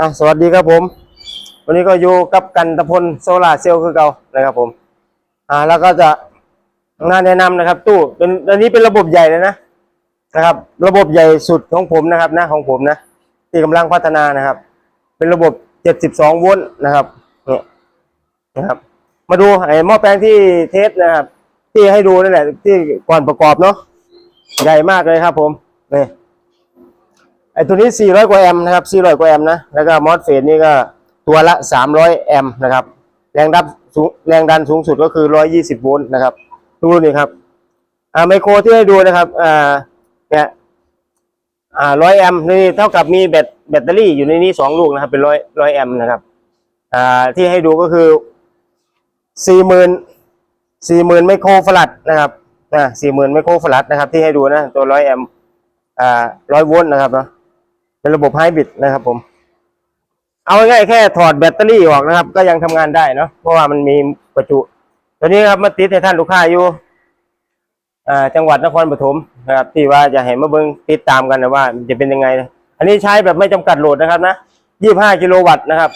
อะสวัสดีครับผม วันนี้ก็อยู่กับกันตะพลโซลาเซลล์คือเก่านะครับผม อ่าแล้วก็จะน่าแนะนำนะครับ ตู้เป็นอันนี้เป็นระบบใหญ่เลยนะนะครับ ระบบใหญ่สุดของผมนะครับนะของผมนะที่กำลังพัฒนานะครับ เป็นระบบ 72 โวลต์นะครับเนี่ยนะครับ มาดูไอ้หม้อแปลงที่เทสนะครับ ที่ให้ดูนั่นแหละที่ก่อนประกอบเนาะใหญ่มากเลยครับผมนี่ ไอ้ตัวนี้ 400 กว่าแอมป์นะครับ 400 กว่าแอมป์นะ แล้วก็มอสเฟสนี่ก็ตัวละ 300 แอมป์นะครับ แรงดันสูงแรงดันสูงสุดก็คือ 120 โวลต์นะครับดูนี่ครับ อ่าไมโครที่ให้ดูนะครับ อ่า เนี่ย อ่า 100 แอมป์นี่เท่ากับมีแบตแบตเตอรี่อยู่ในนี้ 2 ลูกนะครับ เป็น 100 100 แอมป์นะครับ อ่า ที่ให้ดูก็คือ 40,000 40,000 ไมโครฟลัดนะครับ อ่า 40,000 ไมโครฟลัดนะครับ ที่ให้ดูนะ ตัว 100 แอมป์ อ่า 100 โวลต์นะครับเนาะ เป็นระบบไฮบริดนะครับผม เอาง่ายๆแค่ถอดแบตเตอรี่ออกนะครับ ก็ยังทำงานได้เนาะเพราะว่ามันมีประจุ ตัวนี้ครับมาติดให้ท่านลูกค้าอยู่าจังหวัดนครปฐมนะครับ ที่ว่าจะเห็นมาเบิ้งติดตามกันนะว่า จะเป็นยังไงนะอันนี้ใช้แบบไม่จำกัดโหลดนะครับนะยี่ห้ากิโลวัตต์นะครับ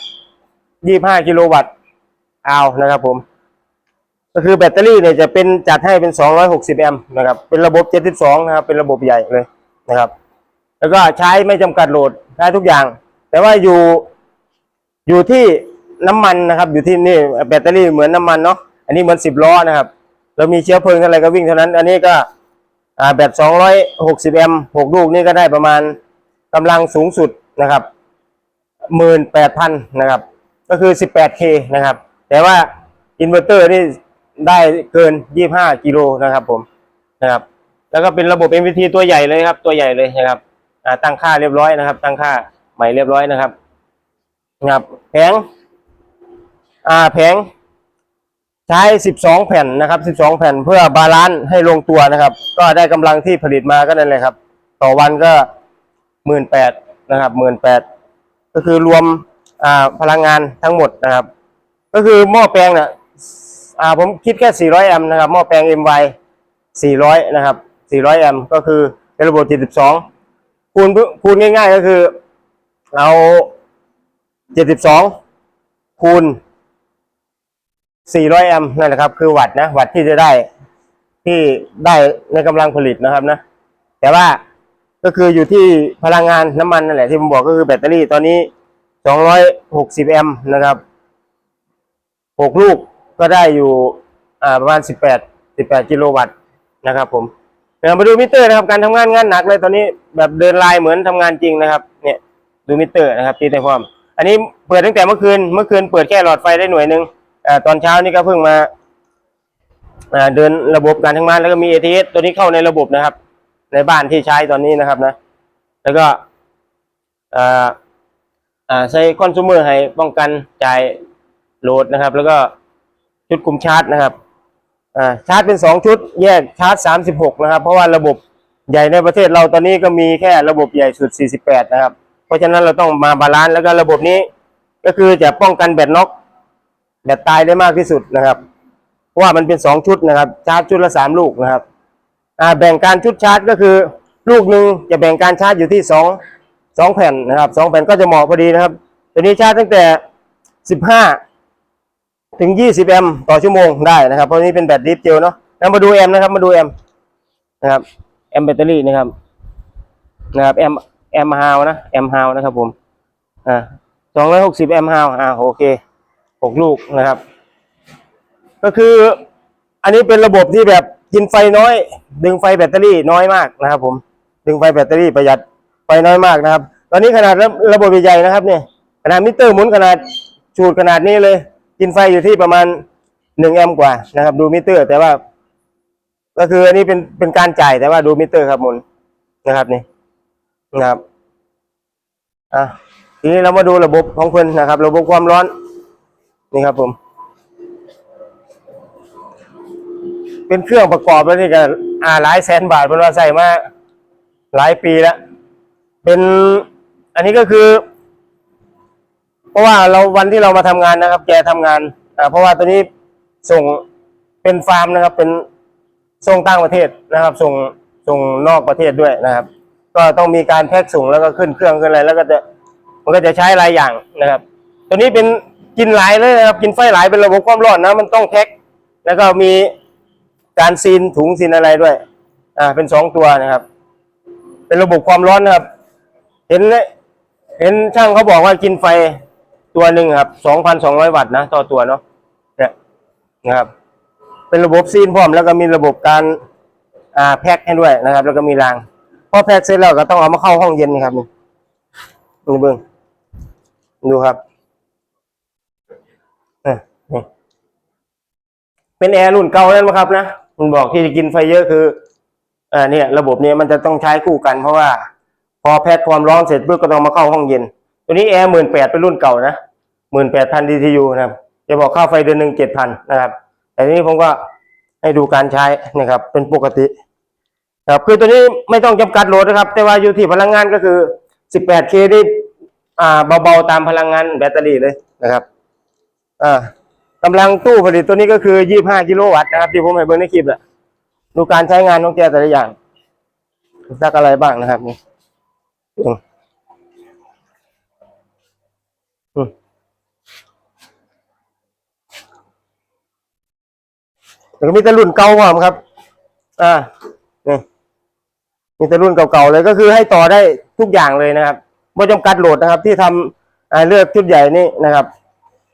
ยี่ห้ากิโลวัตต์เอานะครับผม ก็คือแบตเตอรี่เนี่ยจะเป็นจัดให้เป็นสองร้อยหกสิบแอมป์นะครับ เป็นระบบเจ็ดสิบสองนะครับ เป็นระบบใหญ่เลยนะครับ แล้วก็ใช้ไม่จำกัดโหลดได้ทุกอย่าง แต่ว่าอยู่อยู่ที่น้ำมันนะครับ อยู่ที่นี่แบตเตอรี่เหมือนน้ำมันเนาะอันนี้เหมือนสิบล้อนะครับ เรามีเชื้อเพลิงอะไรก็วิ่งเท่านั้น อันนี้ก็แบตสองร้อยหกสิบแอมป์หกลูกนี่ก็ได้ประมาณกำลังสูงสุดนะครับหมื่นแปดพันนะครับ ก็คือสิบแปดเคนะครับ แต่ว่าอินเวอร์เตอร์นี่ได้เกินยี่ห้ากิโลนะครับผมนะครับ แล้วก็เป็นระบบ MVT ตัวใหญ่เลยครับ ตัวใหญ่เลยนะครับ ตั้งค่าเรียบร้อยนะครับ ตั้งค่าใหม่เรียบร้อยนะครับครับแผงอ่าแผงใช้ 12 แผ่นนะครับ 12 แผ่นเพื่อบาลานซ์ให้ลงตัวนะครับ ก็ได้กำลังที่ผลิตมาก็นั่นเลยครับ ต่อวันก็หมื่นแปดนะครับหมื่นแปดก็คือรวมอ่าพลังงานทั้งหมดนะครับ ก็คือหม้อแปลงเนี่ยอ่าผมคิดแค่ 400 แอมป์นะครับหม้อแปลง MY 400 นะครับ 400 แอมป์ก็คือเป็นระบบ72 คูณคูณง่ายๆก็คือ เอาเจ็ดสิบสองคูณสี่ร้อยแอมป์นั่นแหละครับ คือวัตต์นะวัตต์ที่จะได้ที่ได้ในกำลังผลิตนะครับนะ แต่ว่าก็คืออยู่ที่พลังงานน้ำมันนั่นแหละที่ผมบอกก็คือแบตเตอรี่ตอนนี้สองร้อยหกสิบแอมป์นะครับหกลูกก็ได้อยู่อ่าประมาณสิบแปดสิบแปดกิโลวัตต์นะครับผม เดี๋ยวมาดูมิเตอร์นะครับการทำงานงานหนักเลยตอนนี้แบบเดินลายเหมือนทำงานจริงนะครับ เนี่ยดูมิเตอร์นะครับที่ได้พอมอันนี้เปิดตั้งแต่เมื่อคืนเมื่อคืนเปิดแค่หลอดไฟได้หน่วยหนึ่งอ่าตอนเช้านี่ก็เพิ่งมาอ่าเดินระบบการทำงานแล้วก็มี ATS ตัวนี้เข้าในระบบนะครับ ในบ้านที่ใช้ตอนนี้นะครับนะ แล้วก็อ่าอ่าใช้คอน sumer ให้ป้องกันจ่ายโหลดนะครับ แล้วก็ชุดคุมชาร์จนะครับ ชาร์จเป็นสองชุด แยกชาร์จสามสิบหกนะครับ เพราะว่าระบบใหญ่ในประเทศเราตอนนี้ก็มีแค่ระบบใหญ่สุดสี่สิบแปดนะครับ เพราะฉะนั้นเราต้องมาบาลานซ์แล้วก็ระบบนี้ก็คือจะป้องกันแบตน็อกแบตตายได้มากที่สุดนะครับ เพราะว่ามันเป็นสองชุดนะครับ ชาร์จชุดละสามลูกนะครับแบ่งการชุดชาร์จก็คือลูกหนึ่งจะแบ่งการชาร์จอยู่ที่สองสองแผ่นนะครับสองแผ่นก็จะเหมาะพอดีนะครับ ตัวนี้ชาร์จตั้งแต่สิบห้า ถึง 20 แอมป์ต่อชั่วโมงได้นะครับ เพราะนี้เป็นแบตดิฟเจลเนาะแล้วมาดูแอมป์นะครับ มาดูแอมป์นะครับ แอมป์แบตเตอรี่นะครับ นะครับ แอมป์แอมป์ฮาวนะ แอมป์ฮาวนะครับผม อ่า260แอมป์ฮาวอ่าโอเคหกลูกนะครับ ก็คือ อันนี้เป็นระบบที่แบบกินไฟน้อย ดึงไฟแบตเตอรี่น้อยมากนะครับ ผม ดึงไฟแบตเตอรี่ประหยัดไฟน้อยมากนะครับ ตอนนี้ขนาดระระบบใหญ่ๆนะครับเนี่ย ขนาดมิเตอร์หมุนขนาด ชูดขนาดนี้เลย กินไฟอยู่ที่ประมาณหนึ่งแอมป์กว่านะครับ ดูมิเตอร์ แต่ว่า ก็คืออันนี้เป็นเป็นการจ่ายแต่ว่าดูมิเตอร์ครับมุนนะครับนี่นะครับอะทีนี้เรามาดูระบบของเพิ่นนะครับ ระบบความร้อน นี่ครับผม เป็นเครื่องประกอบแล้วนี่ก็อ่าหลายแสนบาทเพิ่นว่าใส่มาหลายปีแล้วเป็นอันนี้ก็คือ ราะว่าเราวันที่เรามาทำงานนะครับ แกทำงานอ่าเพราะว่าตัวนี้ส่งเป็นฟาร์มนะครับ เป็นส่งต่างประเทศนะครับ ส่งส่งนอกประเทศด้วยนะครับ ก็ต้องมีการแพ็คส่งแล้วก็ขึ้นเครื่องขึ้นอะไรแล้วก็จะมันก็จะใช้หลายอย่างนะครับ ตัวนี้เป็นกินหลายเลยนะครับ กินไฟหลายเป็นระบบความร้อนนะมันต้องแพ็คแล้วก็มีการซีนถุงซีนอะไรด้วย อ่า เป็นสองตัวนะครับ เป็นระบบความร้อนนะครับ เห็นเห็นช่างเขาบอกว่ากินไฟ ตัวหนึ่งครับสองพันสองร้อยวัตต์นะ ต่อตัวเนาะเนี่ยนะครับ เป็นระบบซีนพร้อมแล้วก็มีระบบการอ่าแพ็คให้ด้วยนะครับ แล้วก็มีรางพอแพ็คเสร็จแล้วก็ต้องเอามาเข้าห้องเย็นนี่ครับนี่นี่เบิ้งดูครับเป็นแอร์รุ่นเก่านั่นไหมครับนะมันบอกที่จะกินไฟเยอะคืออ่าเนี่ย ระบบเนี้มันจะต้องใช้คู่กันเพราะว่า พอแพ็คความร้อนเสร็จปุ๊บก็ต้องมาเข้าห้องเย็น ตัวนี้แอร์หมื่นแปดเป็นรุ่นเก่านะหมื่นแปดพันดีทียูนะครับจะบอกค่าไฟเดือนหนึ่งเจ็ดพันนะครับ แต่ทีนี้ผมก็ให้ดูการใช้นะครับ เป็นปกติครับคือตัวนี้ไม่ต้องจำกัดโหลดนะครับ แต่ว่าอยู่ที่พลังงานก็คือ 18K นี่อ่าเบาๆตามพลังงานแบตเตอรี่เลยนะครับอ่ากำลังตู้ผลิตตัวนี้ก็คือ 25 กิโลวัตต์นะครับ ที่ผมให้เบิ่งในคลิปแหละดูการใช้งานของแกแต่ละอย่างสักอะไรบ้างนะครับนี่อืมอืม แล้วก็มีแต่รุ่นเก่าผมครับ อ่านี่มีแต่รุ่นเก่าๆเลยก็คือให้ต่อได้ทุกอย่างเลยนะครับไม่จำกัดโหลดนะครับ ที่ทำอ่าเลือกชุดใหญ่นี่นะครับ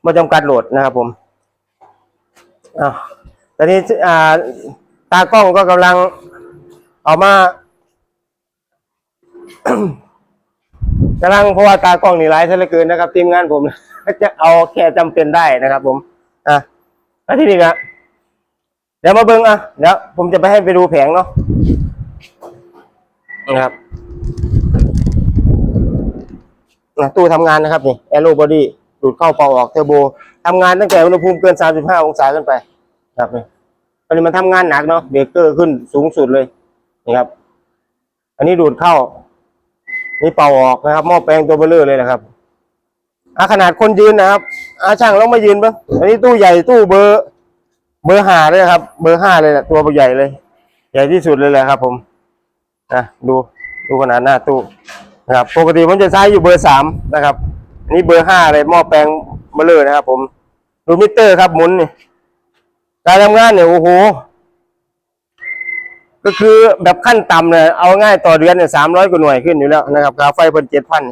ไม่จำกัดโหลดนะครับ ผมอ่าตอนนี้อ่าตากล้องก็กำลังเอามากำลังเพราะว่าตากล้องนี่ร้ายซะเหลือเกินนะครับทีมงานผมจะเอาแค่จำเป็นได้นะครับ ผม อะแล้วที่นี้ก็เดี๋ยวมาเบิ้งอะเดี๋ยวผมจะไปให้ไปดูแผงเนาะนะครับนะตู้ทำงานนะครับนี่แอโรบอดี้ดูดเข้าเป่าออกเทอร์โบทำงานตั้งแต่อุณหภูมิเกิน 35 องศาขึ้นไปครับนี่ตอนนี้มันทำงานหนักเนาะเบรกเกอร์ขึ้นสูงสุดเลยนะครับ อันนี้ดูดเข้า นี่เป่าออกนะครับหม้อแปลงตัวเบลเลอร์เลยนะครับอาขนาดคนยืนนะครับอาช่างลองมายืนบ้างอันนี้ตู้ใหญ่ตู้เบอร์ เบอร์ห้าเลยครับ เบอร์ห้าเลยแหละตัวใหญ่เลย ใหญ่ที่สุดเลยแหละครับ ผมนะดูดูขนาดหน้าตู้นะครับปกติผมจะใช้อยู่เบอร์สามนะครับอันนี้เบอร์ห้าเลยหม้อแปลงเบลเลอร์นะครับ ผมดูมิเตอร์ครับหมุนนี่การทำงานเนี่ยโอ้โหก็คือแบบขั้นต่ำเนี่ยเอาง่ายต่อเดือนเนี่ยสามร้อยกว่าหน่วยขึ้นอยู่แล้วนะครับค่าไฟเพิ่นเจ็ดพัน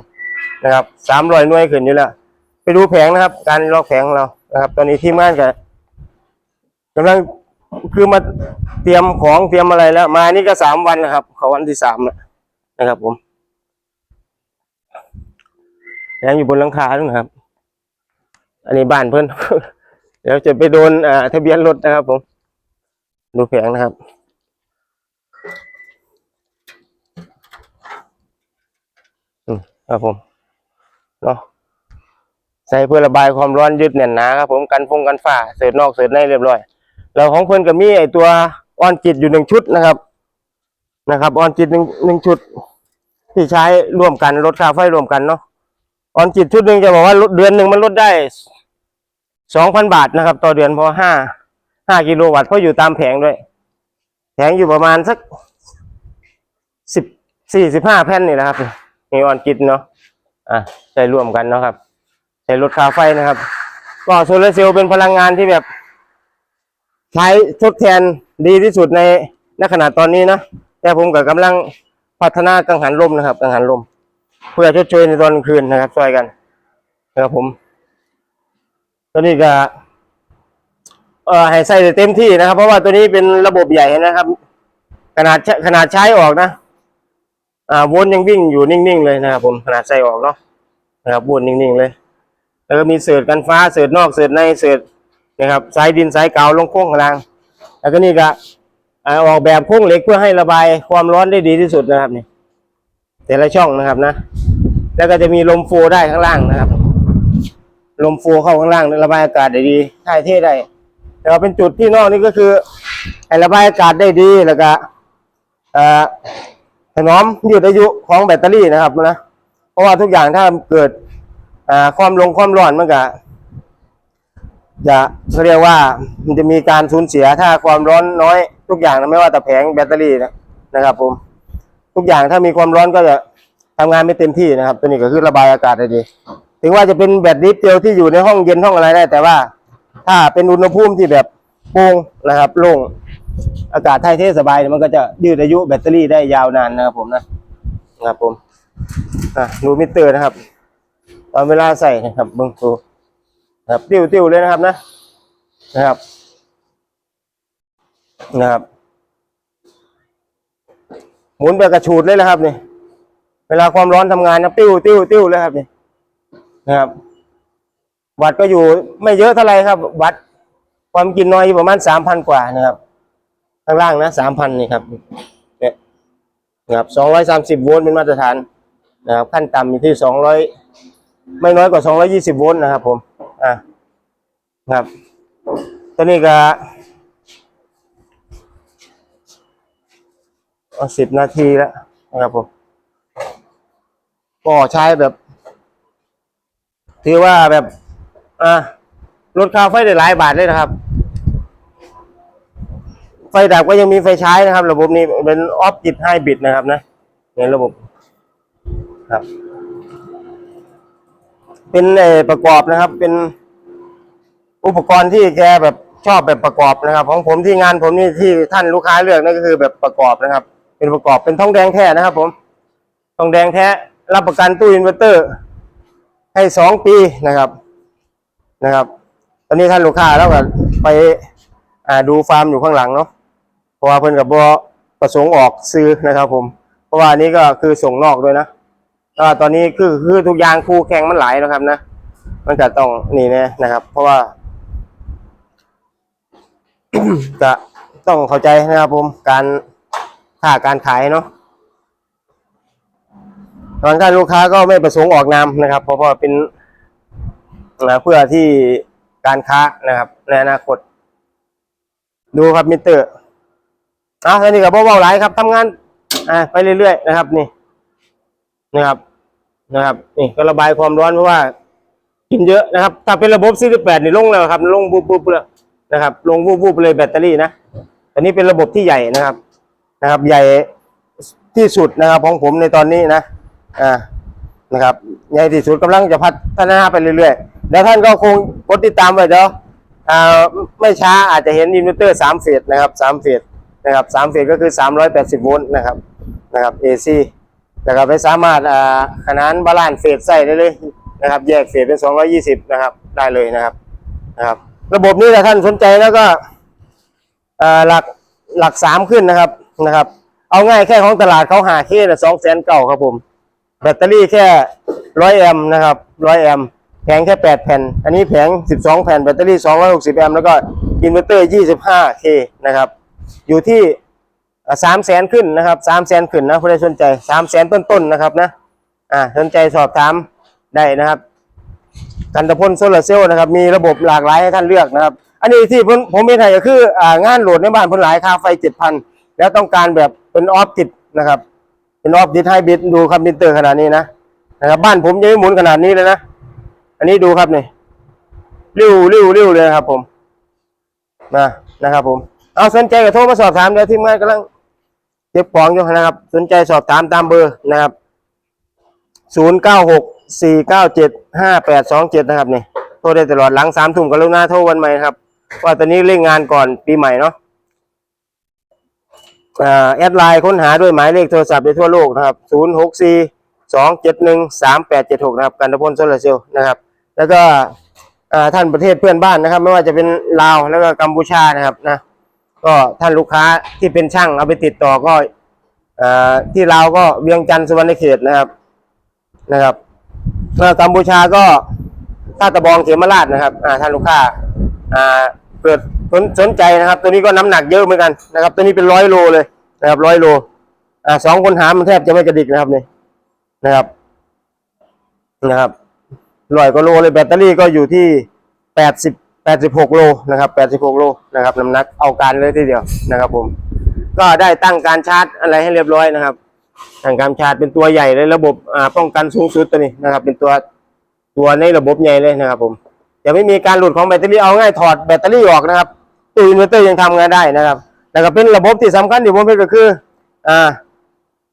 นะครับสามร้อยหน่วยขึ้นอยู่แล้ว ไปดูแผงนะครับ การล็อกแผงของเรานะครับ ตอนนี้ทีมงานกับ กำลังคือมาเตรียมของเตรียมอะไรแล้ว มานี่ก็สามวันนะครับเขาวันที่สามแล้วนะครับ ผมแผงอยู่บนหลังคาด้วยนะครับ อันนี้บ้านเพื่อน เดี๋ยวจะไปโดนอ่าทะเบียนรถนะครับ ผม ดูแผงนะครับอืมครับผมเนาะใส่เพื่อระบายความร้อนยึดแน่นหนาครับผมกันฟงกันฝ้าเสร็จนอกเสร็จในเรียบร้อย แล้วของเพื่อนก็มีไอตัวออนจิตอยู่หนึ่งชุดนะครับ นะครับออนจิตหนึ่งหนึ่งชุด ที่ใช้ร่วมกันลดค่าไฟร่วมกันเนาะออนจิตชุดหนึ่งจะบอกว่าลดเดือนหนึ่งมันลดได้สองพันบาทนะครับ ต่อเดือนพราะห้าห้ากิโลวัตต์เพราะอยู่ตามแผงด้วย แผงอยู่ประมาณสักสิบสี่สิบห้าแผ่นนี่นะครับมีออนกินเนาะอะใช้ร่วมกันเนาะครับใช้ลดค่าไฟนะครับก็โซลาร์เซลล์เป็นพลังงานที่แบบ ใช้ทดแทนดีที่สุดในณขณะตอนนี้นะ แต่ผมก็กำลังพัฒนากังหันลมนะครับ กังหันลม เพื่อชดเชยในตอนคืนนะครับช่วยกันนะครับผม ตัวนี้ก็เอ่อให้ใส่เต็มที่นะครับ เพราะว่าตัวนี้เป็นระบบใหญ่นะครับ ขนาดขนาดใช้ออกนะ อ่าวนยังวิ่งอยู่นิ่งๆเลยนะครับผมขนาดใส่ออกเนาะนะครับวนนิ่งๆเลย แล้วก็มีเศษกันฟ้าเศษนอกเศษในเศษ นะครับสายดินสายเกาลงโค้งกลาง แล้วก็นี่ก็ออกแบบโค้งเหล็กเพื่อให้ระบายความร้อนได้ดีที่สุดนะครับนี่แต่ละช่องนะครับนะ แล้วก็จะมีลมโฟได้ข้างล่างนะครับ ลมโฟเข้าข้างล่างระบายอากาศได้ดีถ่ายเทได้แต่ว่าเป็นจุดที่นอกนี่ก็คือให้ระบายอากาศได้ดีแล้วก็อ่อถนอมยืดอายุของแบตเตอรี่นะครับนะเพราะว่าทุกอย่างถ้าเกิดความลงความร้อนมันก็ จะเขาเรียกว่ามันจะมีการสูญเสียถ้าความร้อนน้อยทุกอย่างนะไม่ว่าแต่แผงแบตเตอรี่นะนะครับ ผม ทุกอย่างถ้ามีความร้อนก็จะทำงานไม่เต็มที่นะครับ ตัวนี้ก็คือระบายอากาศได้ดี ถึงว่าจะเป็นแบตลิฟต์เดียวที่อยู่ในห้องเย็นห้องอะไรได้ แต่ว่า ถ้าเป็นอุณหภูมิที่แบบโปร่งนะครับโล่งอากาศถ่ายเทสบายมันก็จะยืดอายุแบตเตอรี่ได้ยาวนานนะครับ ผมนะนะครับผมอะดูมิเตอร์นะครับ ตอนเวลาใส่นะครับเบิ้งดูนะ ครับ ติ้วติ้วเลยนะครับนะ นะครับ นะครับ หมุนแบบกระชูดเลยนะครับนี่ เวลาความร้อนทำงานนะติ้วติ้วติ้วเลยครับนี่ นะครับ วัดก็อยู่ไม่เยอะเท่าไหร่ครับ วัด ความกินน้อยอยู่ประมาณสามพันกว่านะครับ ข้างล่างนะสามพันนี่ครับเนี่ยนะครับสองร้อยสามสิบโวลต์เป็นมาตรฐานนะครับขั้นต่ำอยู่ที่สองร้อยไม่น้อยกว่าสองร้อยี่สิบโวลต์นะครับผม อะครับ ตัวนี้ก็สิบนาทีแล้วนะครับผมก็ใช้แบบ ถือว่าแบบอะลดค่าไฟได้หลายบาทเลยนะครับ ไฟดับก็ยังมีไฟใช้นะครับ ระบบนี้เป็นออฟติดไฮบริดนะครับนะในระบบครับ เป็นเอประกอบนะครับ เป็นอุปกรณ์ที่แกแบบชอบแบบประกอบนะครับ ของผมที่งานผมนี่ที่ท่านลูกค้าเลือกนั่นก็คือแบบประกอบนะครับ เป็นประกอบเป็นทองแดงแท้นะครับ ผมทองแดงแท้รับประกันตู้อินเวอร์เตอร์ ให้สองปีนะครับนะครับ ตอนนี้ท่านลูกค้าแล้วก็ไปดูฟาร์มอยู่ข้างหลังเนาะเพราะว่าเพิ่นกับบอประสงค์ออกซื้อนะครับ ผม เพราะว่านนี้ก็คือส่งนอกด้วยนะ แล้วตอนนี้คือคือทุกอย่างคู่แข่งมันหลายนะครับนะมันก็ต้องนี่น่นะครับ เพราะว่า จะต้องเข้าใจนะครับผมการค่าการขายเนาะบางท่านลูกค้าก็ไม่ประสงค์ออกนามนะครับ เพราะว่าเป็นนะเพื่อที่การค้านะครับในอนาคต ดูครับมิเตอร์อะอันนี้ก็บ่เบาหลายครับทำงานอ่าไปเรื่อยๆนะครับ นี่ นะครับนะครับนี่ก็ระบายความร้อนเพราะว่ากินเยอะนะครับ ถ้าเป็นระบบ48นี่ลงแล้วครับ ลงบูบบูบเลยนะครับลงบูบบูบเลยแบตเตอรี่นะอันนี้เป็นระบบที่ใหญ่นะครับนะครับ ใหญ่ที่สุดนะครับของผมในตอนนี้นะอ่านะครับใหญ่ที่สุดกำลังจะพัฒนาไปเรื่อยๆแล้วท่านก็คงกดติดตามไว้เดี๋ยวอ่าไม่ช้าอาจจะเห็นอินเวอร์เตอร์สามเฟสนะครับสามเฟสนะครับสามเฟสก็คือสามร้อยแปดสิบโวลต์นะครับนะครับ AC นะครับไปสามารถอ่าขนานบาลานซ์เฟสใส่ได้เลยนะครับ แยกเฟสเป็นสองร้อยี่สิบนะครับ ได้เลยนะครับนะครับ ระบบนี้ถ้าท่านสนใจแล้วก็อ่าหลักหลักสามขึ้นนะครับนะครับ เอาง่ายแค่ของตลาดเขาหาเคสสองแสนเก่าครับผม แบตเตอรี่แค่ร้อยแอมนะครับร้อยแอมแผงแค่แปดแผ่น อันนี้แผงสิบสองแผ่นแบตเตอรี่สองร้อยหกสิบแอมแล้วก็อินเวอร์เตอร์ยี่สิบห้าเคนะครับ อยู่ที่ สามแสนขึ้นนะครับสามแสนขึ้นนะผู้ใดสนใจสามแสนต้นๆนะครับนะอ่าสนใจสอบถามได้นะครับ กันตะพลโซลาร์เซลล์นะครับ มีระบบหลากหลายให้ท่านเลือกนะครับ อันนี้ที่ผมผมมีไทยก็คืออ่างานโหลดในบ้านเพนหลายค่าไฟเจ็ดพันแล้วต้องการแบบเป็นออฟติดนะครับ เป็นออฟดิสไฮบริดดูครับมิเตอร์ขนาดนี้นะนะครับ บ้านผมยังไม่หมุนขนาดนี้เลยนะอันนี้ดูครับนี่ริ้วริ้วริ้วเลยครับผมนะนะครับผมเอาสนใจก็โทรมาสอบถามเดี๋ยวทีมงานกำลัง เก็บของอยู่นะครับ สนใจสอบถามตามเบอร์นะครับศูนย์เก้าหกสี่เก้าเจ็ดห้าแปดสองเจ็ดนะครับนี่โทรได้ตลอดหลังสามทุ่มกรุณาโทรวันใหม่ครับ ว่าตอนนี้เร่งงานก่อนปีใหม่เนาะอ่าแอดไลน์ค้นหาด้วยหมายเลขโทรศัพท์ในทั่วโลกนะครับ0 6 4 2 7 1 3 8 7 6นะครับ กันตะพลโซลาร์เซลนะครับ แล้วก็อ่าท่านประเทศเพื่อนบ้านนะครับ ไม่ว่าจะเป็นลาวแล้วก็กัมพูชานะครับนะ ก็ท่านลูกค้าที่เป็นช่างเอาไปติดต่อก็อที่ลาวก็เวียงจันทร์สุวรรณเขตนะครับนะครับแล้วกัมพูชาก็ท่าตะบองเขมราชนะครับอ่าท่านลูกค้าอ่าเกิดสนสนใจนะครับ ตัวนี้ก็น้ำหนักเยอะเหมือนกันนะครับ ตัวนี้เป็นร้อยโลเลยนะครับร้อยโลอ่าสองคนหามันแทบจะไม่กระดิกนะครับนี่นะครับนะครับร้อยกว่าโลเลยแบตเตอรี่ก็อยู่ที่แปดสิบ แปดสิบหกโลนะครับแปดสิบหกโลนะครับน้ำหนักเอาการเลยทีเดียวนะครับ ผม ก็ได้ตั้งการชาร์จอะไรให้เรียบร้อยนะครับทางการชาร์จเป็นตัวใหญ่เลยระบบอ่าป้องกันสูงสุดตัวนี้นะครับ เป็นตัวตัวในระบบใหญ่เลยนะครับ ผมจะไม่มีการหลุดของแบตเตอรี่เอาง่ายถอดแบตเตอรี่ออกนะครับตู้อินเวอร์เตอร์ยังทำงานได้นะครับ แล้วก็เป็นระบบที่สำคัญที่ผมเป็นก็คืออ่า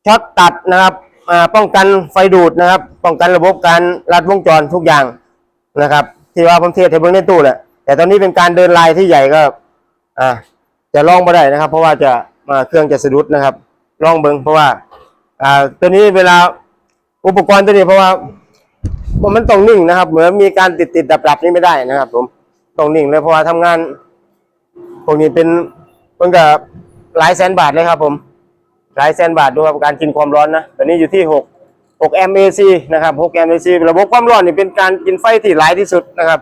ช็อตตัดนะครับอ่าป้องกันไฟดูดนะครับ ป้องกันระบบการลัดวงจรทุกอย่างนะครับ ที่ว่าผมเทสให้เบิ่งในตู้แหละ แต่ตอนนี้เป็นการเดินลายที่ใหญ่ก็อ่าจะลองไม่ได้นะครับ เพราะว่าจะมาเครื่องจะสะดุดนะครับลองเบิงเพราะว่า อ่าตัวนี้เวลาอุปกรณ์ตัวนี้เพราะว่ามันต้องนิ่งนะครับ เหมือนมีการติดติดดับดับนี่ไม่ได้นะครับ ผมต้องนิ่งเลยเพราะว่าทำงานพวกนี้เป็นมันก็หลายแสนบาทเลยครับ ผมหลายแสนบาทดูครับการกินความร้อนนะตอนนี้อยู่ที่หกหก MAC นะครับหก MAC ระบบความร้อนนี่เป็นการกินไฟที่หลายที่สุดนะครับ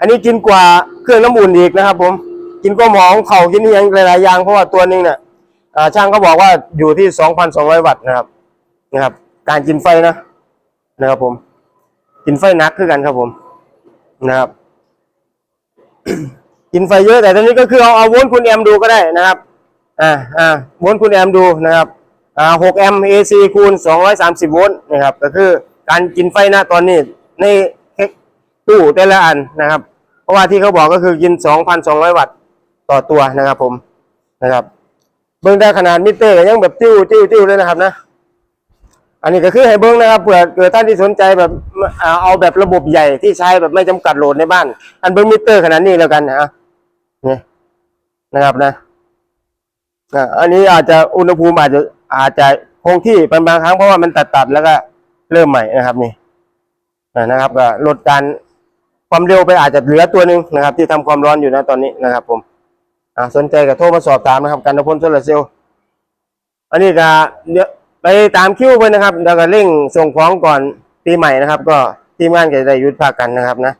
อันนี้กินกว่าเครื่องน้ำอุ่นอีกนะครับ ผมกินความอมเข่ากินยังหลายๆอย่างเพราะว่าตัวนึงเนี่ยช่างเขาบอกว่าอยู่ที่ 2,200 วัตต์นะครับนะครับ การกินไฟนะนะครับผม กินไฟนักคือกันครับผมนะครับ กินไฟเยอะแต่ตอนนี้ก็คือเอาเอาวลต์คุณแอมดูก็ได้นะครับอ่าอ่าวลต์คุณแอมดูนะครับอ่า6แอมป์ AC คูณ230โวลต์นะครับ ก็คือการกินไฟนะตอนนี้ในตู้แต่ละอันนะครับ ราะว่าที่เขาบอกก็คือกิน 2,200 วัตต์ต่อตัวนะครับผมนะครับ เบิ่งได้ขนาดมิเตอร์ยังแบบติ้วติ้วติ้วเลยนะครับนะอันนี้ก็คือให้เบิ้งนะครับเผื่อเกิดท่านที่สนใจแบบเอาแบบระบบใหญ่ที่ใช้แบบไม่จำกัดโหลดในบ้าน อันเบิ้งมิเตอร์ขนาดนี้แล้วกันนะนี่นะครับนะอันนี้อาจจะอุณหภูมิอาจจะอาจจะคงที่เป็นบางครั้งเพราะว่ามันตัดตัดแล้วก็เริ่มใหม่นะครับนี่นะครับก็ลดการ ความเร็วไปอาจจะเหลือตัวหนึ่งนะครับ ที่ทำความร้อนอยู่นะตอนนี้นะครับ ผมอะสนใจก็โทรมาสอบถามนะครับกันนพลโซลาร์เซลล์อันนี้ก็เดี๋ยวไปตามคิวไปนะครับแล้วก็เร่งส่งของก่อนปีใหม่นะครับ ก็ทีมงานก็จะได้หยุดพักกันนะครับนะ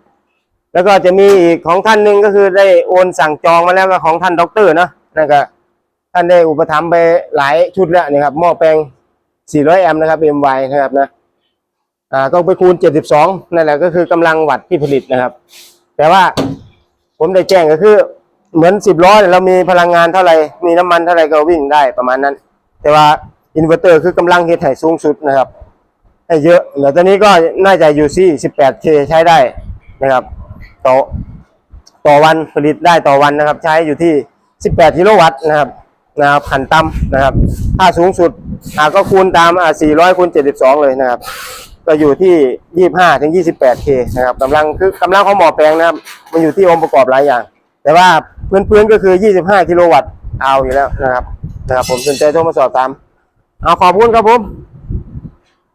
แล้วก็จะมีอีกของท่านหนึ่งก็คือได้โอนสั่งจองมาแล้วก็ของท่านด็อกเตอร์นะนั่นก็ท่านได้อุปถัมภ์ไปหลายชุดแล้วนะครับหม้อแปลง 400 แอมป์นะครับ MY นะครับนะ อ่าก็ไปคูณ 72 นั่นแหละก็คือกำลังวัตต์ที่ผลิตนะครับ แต่ว่าผมได้แจ้งก็คือ เหมือน 10ล้อเนี่ยเรามีพลังงานเท่าไหร่มีน้ำมันเท่าไหร่ก็วิ่งได้ประมาณนั้น แต่ว่าอินเวอร์เตอร์คือกำลังเฮดให้สูงสุดนะครับให้เยอะแล้วตอนนี้ก็น่าจะอยู่ที่ 18K ใช้ได้นะครับต่อต่อวันผลิตได้ต่อวันนะครับ ใช้อยู่ที่ 18 กิโลวัตต์นะครับนะครับขันต่ำนะครับ ถ้าสูงสุดอ่าก็คูณตามอ่า400คูณ72 เลยนะครับ จะอยู่ที่ 25ถึง 28K นะครับกำลังคือกำลังของหมอแปลงนะครับ มันอยู่ที่องค์ประกอบหลายอย่าง แต่ว่าพื้นๆก็คือ 25 กิโลวัตต์เอาอยู่แล้วนะครับนะครับผมสนใจโทรมาสอบถามเอาขอบคุณครับผม